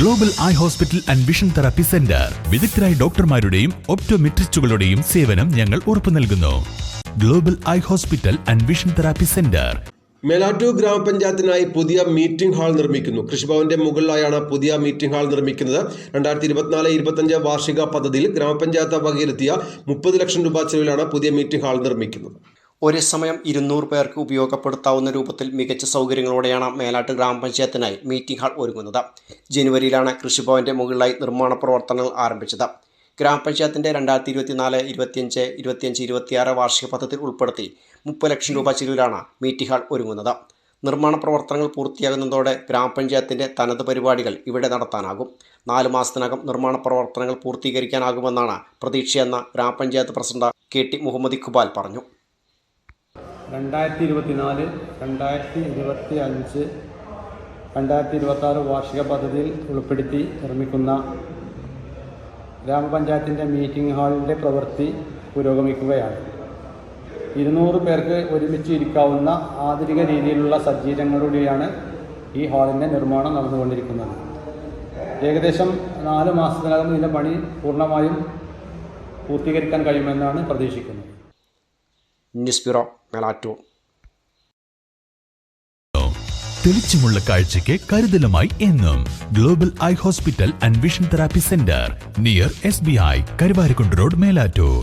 Global eye hospital and vision therapy centre വിദഗ്ധരായ ഡോക്ടർമാരുടെയും ഒപ്റ്റോമെട്രിസ്റ്റുകളുടെയും സേവനം ഞങ്ങൾ ഉറപ്പു നൽകുന്നു. Global eye hospital and vision therapy centre Melattur ഗ്രാമപഞ്ചായത്തിനായി പുതിയ മീറ്റിംഗ് ഹാൾ നിർമ്മിക്കുന്നു. കൃഷിഭവന്റെ മുകളിലായാണ് പുതിയ മീറ്റിംഗ് ഹാൾ നിർമ്മിക്കുന്നത്. രണ്ടായിരത്തി ഇരുപത്തിനാല് ഇരുപത്തഞ്ച് വാർഷിക പദ്ധതിയിൽ ഗ്രാമപഞ്ചായത്ത് വകയിലെത്തിയ മുപ്പത് ലക്ഷം രൂപ ചെലവിലാണ് പുതിയ മീറ്റിംഗ് ഹാൾ നിർമ്മിക്കുന്നത്. ഒരേ സമയം ഇരുന്നൂറ് പേർക്ക് ഉപയോഗപ്പെടുത്താവുന്ന രൂപത്തിൽ മികച്ച സൗകര്യങ്ങളോടെയാണ് മേലാട്ട് ഗ്രാമപഞ്ചായത്തിനായി മീറ്റിംഗ് ഹാൾ ഒരുങ്ങുന്നത്. ജനുവരിയിലാണ് കൃഷിഭവന്റെ മുകളിലായി നിർമ്മാണ പ്രവർത്തനങ്ങൾ ആരംഭിച്ചത്. ഗ്രാമപഞ്ചായത്തിന്റെ രണ്ടായിരത്തി ഇരുപത്തിനാല് ഇരുപത്തിയഞ്ച് ഇരുപത്തിയഞ്ച് ഇരുപത്തിയാറ് വാർഷിക പദ്ധതിയിൽ ഉൾപ്പെടുത്തി മുപ്പത് ലക്ഷം രൂപ ചിലവിലാണ് മീറ്റിംഗ് ഹാൾ ഒരുങ്ങുന്നത്. നിർമ്മാണ പ്രവർത്തനങ്ങൾ പൂർത്തിയാകുന്നതോടെ ഗ്രാമപഞ്ചായത്തിന്റെ തനത് പരിപാടികൾ ഇവിടെ നടത്താനാകും. നാല് മാസത്തിനകം നിർമ്മാണ പ്രവർത്തനങ്ങൾ പൂർത്തീകരിക്കാനാകുമെന്നാണ് പ്രതീക്ഷയെന്ന് ഗ്രാമപഞ്ചായത്ത് president K T Muhammad Iqbal പറഞ്ഞു. രണ്ടായിരത്തി ഇരുപത്തിനാല് രണ്ടായിരത്തി ഇരുപത്തി അഞ്ച് രണ്ടായിരത്തി ഇരുപത്താറ് വാർഷിക പദ്ധതിയിൽ ഉൾപ്പെടുത്തി നിർമ്മിക്കുന്ന ഗ്രാമപഞ്ചായത്തിന്റെ മീറ്റിംഗ് ഹാളിന്റെ പ്രവൃത്തി പുരോഗമിക്കുകയാണ്. ഇരുന്നൂറ് പേർക്ക് ഒരുമിച്ച് ഇരിക്കാവുന്ന ആധുനിക രീതിയിലുള്ള സജ്ജീകരണങ്ങളിലൂടെയാണ് ഈ ഹാളിന്റെ നിർമ്മാണം നടന്നുകൊണ്ടിരിക്കുന്നത്. ഏകദേശം നാല് മാസത്തിനകം ഇതിന്റെ പണി പൂർണമായും പൂർത്തീകരിക്കാൻ കഴിയുമെന്നാണ് പ്രതീക്ഷിക്കുന്നത്. News bureau Melattur. തെളിച്ചമുള്ള കാഴ്ചയ്ക്ക് കരുതലുമായി എന്നും global eye hospital and vision therapy centre near S B I Karuvarakundu road Melattur.